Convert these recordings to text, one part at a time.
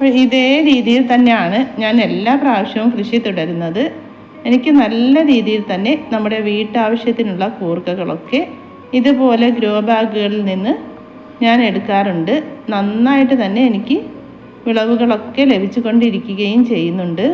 അപ്പോൾ ഇതേ രീതിയിൽ തന്നെയാണ് ഞാൻ എല്ലാ പ്രാവശ്യവും കൃഷി തുടരുന്നത്. എനിക്ക് നല്ല രീതിയിൽ തന്നെ നമ്മുടെ വീട്ടാവശ്യത്തിനുള്ള കൂർക്കകളൊക്കെ ഇതുപോലെ ഗ്രോ ബാഗുകളിൽ നിന്ന് ഞാൻ എടുക്കാറുണ്ട്. നന്നായിട്ട് തന്നെ എനിക്ക് വിളവുകളൊക്കെ ലഭിച്ചുകൊണ്ടിരിക്കുകയും ചെയ്യുന്നുണ്ട്.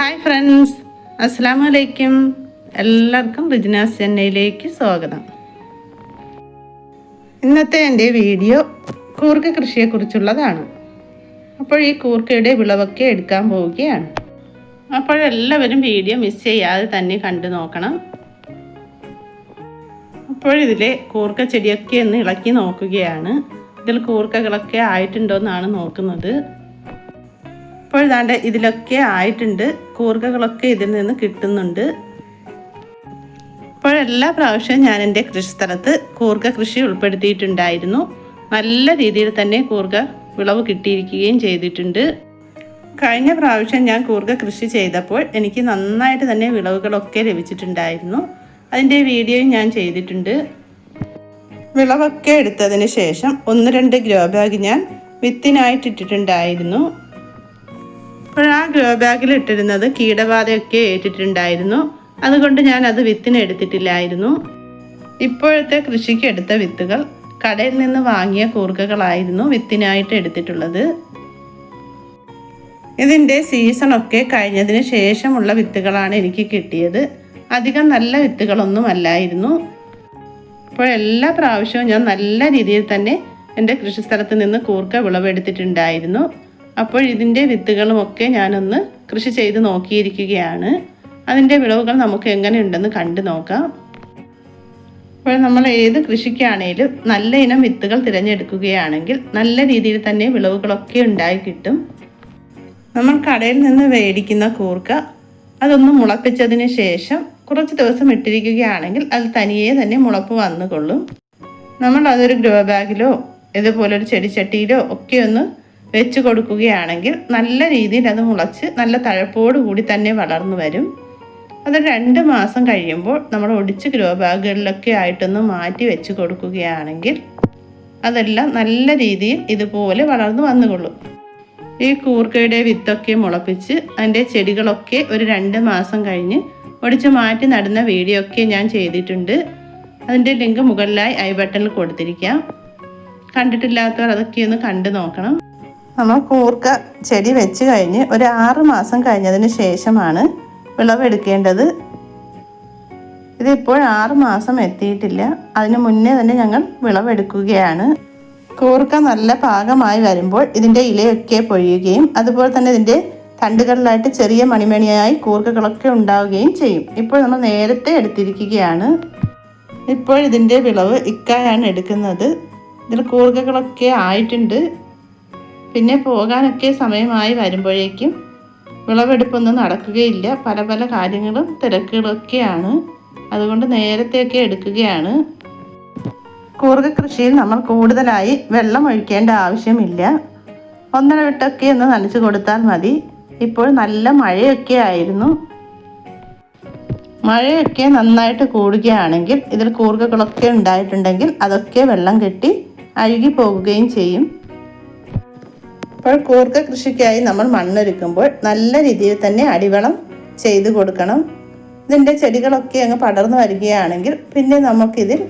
Hi friends. അസ്സാം വലൈക്കും എല്ലാവർക്കും റിജ്നാസ് ചെന്നൈയിലേക്ക് സ്വാഗതം. ഇന്നത്തെ എന്റെ വീഡിയോ കൂർക്ക കൃഷിയെക്കുറിച്ചുള്ളതാണ്. അപ്പോൾ ഈ കൂർക്കയുടെ വിളവൊക്കെ എടുക്കാൻ പോവുകയാണ്. അപ്പോഴെല്ലാവരും വീഡിയോ മിസ് ചെയ്യാതെ തന്നെ കണ്ടു നോക്കണം. അപ്പോൾ ഇതിലെ കൂർക്ക ചെടിയൊക്കെ ഒന്ന് ഇളക്കി നോക്കുകയാണ്. ഇതിൽ കൂർക്കകളൊക്കെ ആയിട്ടുണ്ടോ എന്നാണ് നോക്കുന്നത് അപ്പോഴിതാണ്ട് ഇതിലൊക്കെ ആയിട്ടുണ്ട്. കൂർക്കകളൊക്കെ ഇതിൽ നിന്ന് കിട്ടുന്നുണ്ട്. എല്ലാ പ്രാവശ്യവും ഞാൻ എന്റെ കൃഷിസ്ഥലത്ത് കൂർഗ കൃഷി ഉൾപ്പെടുത്തിയിട്ടുണ്ടായിരുന്നു. നല്ല രീതിയിൽ തന്നെ കൂർഗ വിളവ് കിട്ടിയിരിക്കുകയും ചെയ്തിട്ടുണ്ട്. കഴിഞ്ഞ പ്രാവശ്യം ഞാൻ കൂർഗ കൃഷി ചെയ്തപ്പോൾ എനിക്ക് നന്നായിട്ട് തന്നെ വിളവുകളൊക്കെ ലഭിച്ചിട്ടുണ്ടായിരുന്നു. അതിന്റെ വീഡിയോയും ഞാൻ ചെയ്തിട്ടുണ്ട്. വിളവൊക്കെ എടുത്തതിന് ശേഷം ഒന്ന് രണ്ട് ഗ്രോ ബാഗ് ഞാൻ വിത്തിനായിട്ട് ഇട്ടിട്ടുണ്ടായിരുന്നു. അപ്പോൾ ആ ഗ്രോ ബാഗിൽ ഇട്ടിരുന്നത് കീടബാധയൊക്കെ ഏറ്റിട്ടുണ്ടായിരുന്നു. അതുകൊണ്ട് ഞാൻ അത് വിത്തിന് എടുത്തിട്ടില്ലായിരുന്നു. ഇപ്പോഴത്തെ കൃഷിക്ക് എടുത്ത വിത്തുകൾ കടയിൽ നിന്ന് വാങ്ങിയ കൂർക്കകളായിരുന്നു വിത്തിനായിട്ട് എടുത്തിട്ടുള്ളത്. ഇതിന്റെ സീസണൊക്കെ കഴിഞ്ഞതിന് ശേഷമുള്ള വിത്തുകളാണ് എനിക്ക് കിട്ടിയത്. അധികം നല്ല വിത്തുകളൊന്നും അല്ലായിരുന്നു അപ്പോൾ എല്ലാ പ്രാവശ്യവും ഞാൻ നല്ല രീതിയിൽ തന്നെ എന്റെ കൃഷിസ്ഥലത്ത് നിന്ന് കൂർക്ക വിളവെടുത്തിട്ടുണ്ടായിരുന്നു. അപ്പോൾ ഇതിന്റെ വിത്തുകളുമൊക്കെ ഞാനൊന്ന് കൃഷി ചെയ്ത് നോക്കിയിരിക്കുകയാണ്. അതിന്റെ വിളവുകൾ നമുക്ക് എങ്ങനെയുണ്ടെന്ന് കണ്ടു നോക്കാം. അപ്പോൾ നമ്മൾ ഏത് കൃഷിക്കാണേലും നല്ല ഇനം വിത്തുകൾ തിരഞ്ഞെടുക്കുകയാണെങ്കിൽ നല്ല രീതിയിൽ തന്നെ വിളവുകളൊക്കെ ഉണ്ടായി കിട്ടും. നമ്മൾ കടയിൽ നിന്ന് മേടിക്കുന്ന കൂർക്ക അതൊന്ന് മുളപ്പിച്ചതിന് ശേഷം കുറച്ച് ദിവസം ഇട്ടിരിക്കുകയാണെങ്കിൽ അത് തനിയെ തന്നെ മുളപ്പ് വന്നുകൊള്ളും. നമ്മൾ അതൊരു ഗ്രോ ബാഗിലോ ഇതുപോലൊരു ചെടിച്ചട്ടിയിലോ ഒക്കെ ഒന്ന് വെച്ച് കൊടുക്കുകയാണെങ്കിൽ നല്ല രീതിയിൽ അത് മുളച്ച് നല്ല തഴപ്പോടു കൂടി തന്നെ വളർന്നു വരും. അത് രണ്ട് മാസം കഴിയുമ്പോൾ നമ്മൾ ഒടിച്ച് ഗ്രോ ബാഗുകളിലൊക്കെ ആയിട്ടൊന്ന് മാറ്റി വെച്ച് കൊടുക്കുകയാണെങ്കിൽ അതെല്ലാം നല്ല രീതിയിൽ ഇതുപോലെ വളർന്നു വന്നുകൊള്ളും. ഈ കൂർക്കയുടെ വിത്തൊക്കെ മുളപ്പിച്ച് അതിന്റെ ചെടികളൊക്കെ ഒരു രണ്ട് മാസം കഴിഞ്ഞ് ഒടിച്ച് മാറ്റി നടുന്ന വീഡിയോ ഒക്കെ ഞാൻ ചെയ്തിട്ടുണ്ട്. അതിന്റെ ലിങ്ക് മുകളിലായി ഐ ബട്ടണിൽ കൊടുത്തിരിക്കാം. കണ്ടിട്ടില്ലാത്തവർ അതൊക്കെ ഒന്ന് കണ്ടു നോക്കണം. നമ്മൾ കൂർക്ക ചെടി വെച്ച് കഴിഞ്ഞ് ഒരു ആറ് മാസം കഴിഞ്ഞതിന് ശേഷമാണ് വിളവെടുക്കേണ്ടത് ഇതിപ്പോൾ ആറ് മാസം എത്തിയിട്ടില്ല. അതിന് മുന്നേ തന്നെ ഞങ്ങൾ വിളവെടുക്കുകയാണ് കൂർക്ക നല്ല പാകമായി വരുമ്പോൾ ഇതിന്റെ ഇലയൊക്കെ പൊഴിയുകയും അതുപോലെ തന്നെ ഇതിന്റെ തണ്ടുകളിലായിട്ട് ചെറിയ മണിമണിയായി കൂർക്കകളൊക്കെ ഉണ്ടാവുകയും ചെയ്യും. ഇപ്പോൾ നമ്മൾ നേരത്തെ എടുത്തിരിക്കുകയാണ്. ഇപ്പോൾ ഇതിന്റെ വിളവ് ഇക്കായാണ് എടുക്കുന്നത്. ഇതിൽ കൂർക്കകളൊക്കെ ആയിട്ടുണ്ട്. പിന്നെ പോകാനൊക്കെ സമയമായി വരുമ്പോഴേക്കും വിളവെടുപ്പൊന്നും നടക്കുകയില്ല. പല പല കാര്യങ്ങളും തിരക്കുകളൊക്കെയാണ്. അതുകൊണ്ട് നേരത്തെയൊക്കെ എടുക്കുകയാണ്. കൂർഗ കൃഷിയിൽ നമ്മൾ കൂടുതലായി വെള്ളം ഒഴിക്കേണ്ട ആവശ്യമില്ല. ഒന്നര വിട്ടൊക്കെ ഒന്ന് നനച്ചു കൊടുത്താൽ മതി. ഇപ്പോൾ നല്ല മഴയൊക്കെ ആയിരുന്നു. മഴയൊക്കെ നന്നായിട്ട് കൂടുകയാണെങ്കിൽ ഇതിൽ കൂർഗകളൊക്കെ ഉണ്ടായിട്ടുണ്ടെങ്കിൽ അതൊക്കെ വെള്ളം കെട്ടി അഴുകി പോകുകയും ചെയ്യും. അപ്പോൾ കൂർക്ക കൃഷിക്കായി നമ്മൾ മണ്ണൊരുക്കുമ്പോൾ നല്ല രീതിയിൽ തന്നെ അടിവളം ചെയ്ത് കൊടുക്കണം. ഇതിന്റെ ചെടികളൊക്കെ അങ്ങ് പടർന്നു വരികയാണെങ്കിൽ പിന്നെ നമുക്കിതിൽ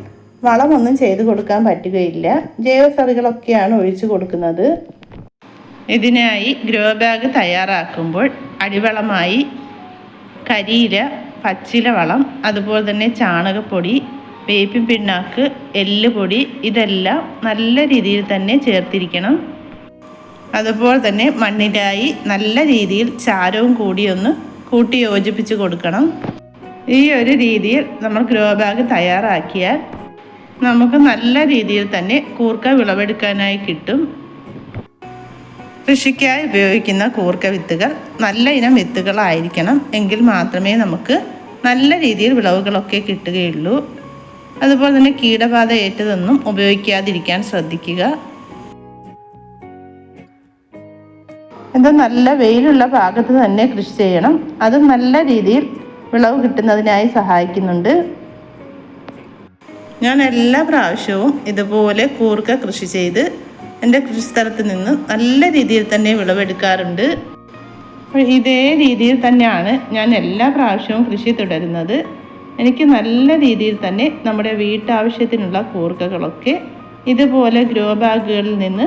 വളമൊന്നും ചെയ്ത് കൊടുക്കാൻ പറ്റുകയില്ല. ജൈവസറികളൊക്കെയാണ് ഒഴിച്ചു കൊടുക്കുന്നത്. ഇതിനായി ഗ്രോ ബാഗ് തയ്യാറാക്കുമ്പോൾ അടിവളമായി കരിയില പച്ചില വളം അതുപോലെ തന്നെ ചാണകപ്പൊടി വേപ്പിൻ പിണ്ണാക്ക് എല്ലുപൊടി ഇതെല്ലാം നല്ല രീതിയിൽ തന്നെ ചേർത്തിരിക്കണം. അതുപോലെ തന്നെ മണ്ണിലായി നല്ല രീതിയിൽ ചാരവും കൂടി ഒന്ന് കൂട്ടി യോജിപ്പിച്ച് കൊടുക്കണം. ഈ ഒരു രീതിയിൽ നമ്മൾ ഗ്രോ ബാഗ് തയ്യാറാക്കിയാൽ നമുക്ക് നല്ല രീതിയിൽ തന്നെ കൂർക്ക വിളവെടുക്കാനായി കിട്ടും. കൃഷിക്കായി ഉപയോഗിക്കുന്ന കൂർക്ക വിത്തുകൾ നല്ല ഇനം വിത്തുകളായിരിക്കണം എങ്കിൽ മാത്രമേ നമുക്ക് നല്ല രീതിയിൽ വിളവുകളൊക്കെ കിട്ടുകയുള്ളൂ. അതുപോലെ തന്നെ കീടബാധ ഏറ്റതൊന്നും ഉപയോഗിക്കാതിരിക്കാൻ ശ്രദ്ധിക്കുക. ഇത് നല്ല വെയിലുള്ള ഭാഗത്ത് തന്നെ കൃഷി ചെയ്യണം. അത് നല്ല രീതിയിൽ വിളവ് കിട്ടുന്നതിനായി സഹായിക്കുന്നുണ്ട്. ഞാൻ എല്ലാ പ്രാവശ്യവും ഇതുപോലെ കൂർക്ക കൃഷി ചെയ്ത് എന്റെ കൃഷിസ്ഥലത്ത് നിന്ന് നല്ല രീതിയിൽ തന്നെ വിളവെടുക്കാറുണ്ട്. ഇതേ രീതിയിൽ തന്നെയാണ് ഞാൻ എല്ലാ പ്രാവശ്യവും കൃഷി തുടരുന്നത്. എനിക്ക് നല്ല രീതിയിൽ തന്നെ നമ്മുടെ വീട്ടാവശ്യത്തിനുള്ള കൂർക്കകളൊക്കെ ഇതുപോലെ ഗ്രോ ബാഗുകളിൽ നിന്ന്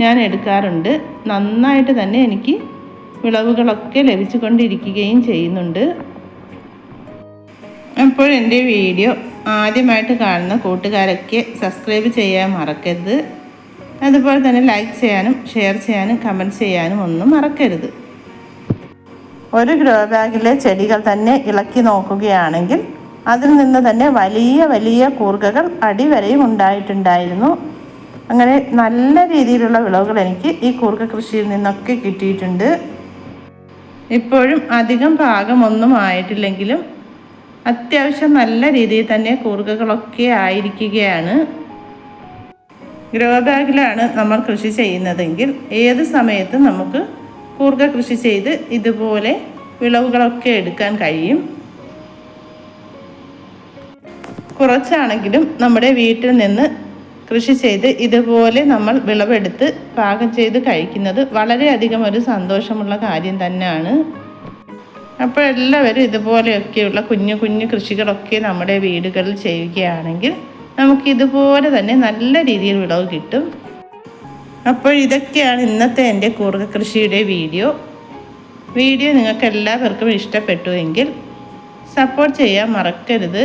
ഞാൻ എടുക്കാറുണ്ട്. നന്നായിട്ട് തന്നെ എനിക്ക് വിളവുകളൊക്കെ ലഭിച്ചുകൊണ്ടിരിക്കുകയും ചെയ്യുന്നുണ്ട്. അപ്പോൾ എന്റെ വീഡിയോ ആദ്യമായിട്ട് കാണുന്ന കൂട്ടുകാരൊക്കെ സബ്സ്ക്രൈബ് ചെയ്യാൻ മറക്കരുത്. അതുപോലെ തന്നെ ലൈക്ക് ചെയ്യാനും ഷെയർ ചെയ്യാനും കമന്റ് ചെയ്യാനും ഒന്നും മറക്കരുത്. ഒരു ഗ്രോ ബാഗിലെ ചെടികൾ തന്നെ ഇളക്കി നോക്കുകയാണെങ്കിൽ അതിൽ നിന്ന് തന്നെ വലിയ വലിയ കൂർഗകൾ അടിവരെയും ഉണ്ടായിട്ടുണ്ടായിരുന്നു. അങ്ങനെ നല്ല രീതിയിലുള്ള വിളവുകൾ എനിക്ക് ഈ കൂർക്ക കൃഷിയിൽ നിന്നൊക്കെ കിട്ടിയിട്ടുണ്ട്. ഇപ്പോഴും അധികം പാകമൊന്നും ആയിട്ടില്ലെങ്കിലും അത്യാവശ്യം നല്ല രീതിയിൽ തന്നെ കൂർക്കകളൊക്കെ ആയിരിക്കുകയാണ്. ഗ്രോ ബാഗിലാണ് നമ്മൾ കൃഷി ചെയ്യുന്നതെങ്കിൽ ഏത് സമയത്തും നമുക്ക് കൂർക്ക കൃഷി ചെയ്ത് ഇതുപോലെ വിളവുകളൊക്കെ എടുക്കാൻ കഴിയും. കുറച്ചാണെങ്കിലും നമ്മുടെ വീട്ടിൽ നിന്ന് കൃഷി ചെയ്ത് ഇതുപോലെ നമ്മൾ വിളവെടുത്ത് പാകം ചെയ്ത് കഴിക്കുന്നത് വളരെയധികം ഒരു സന്തോഷമുള്ള കാര്യം തന്നെയാണ്. അപ്പോൾ എല്ലാവരും ഇതുപോലെയൊക്കെയുള്ള കുഞ്ഞു കുഞ്ഞു കൃഷികളൊക്കെ നമ്മുടെ വീടുകളിൽ ചെയ്യുകയാണെങ്കിൽ നമുക്ക് ഇതുപോലെ തന്നെ നല്ല രീതിയിൽ വിളവ് കിട്ടും. അപ്പോൾ ഇതൊക്കെയാണ് ഇന്നത്തെ എന്റെ കൂർഗ കൃഷിയുടെ വീഡിയോ. വീഡിയോ നിങ്ങൾക്ക് എല്ലാവർക്കും ഇഷ്ടപ്പെട്ടുവെങ്കിൽ സപ്പോർട്ട് ചെയ്യാൻ മറക്കരുത്.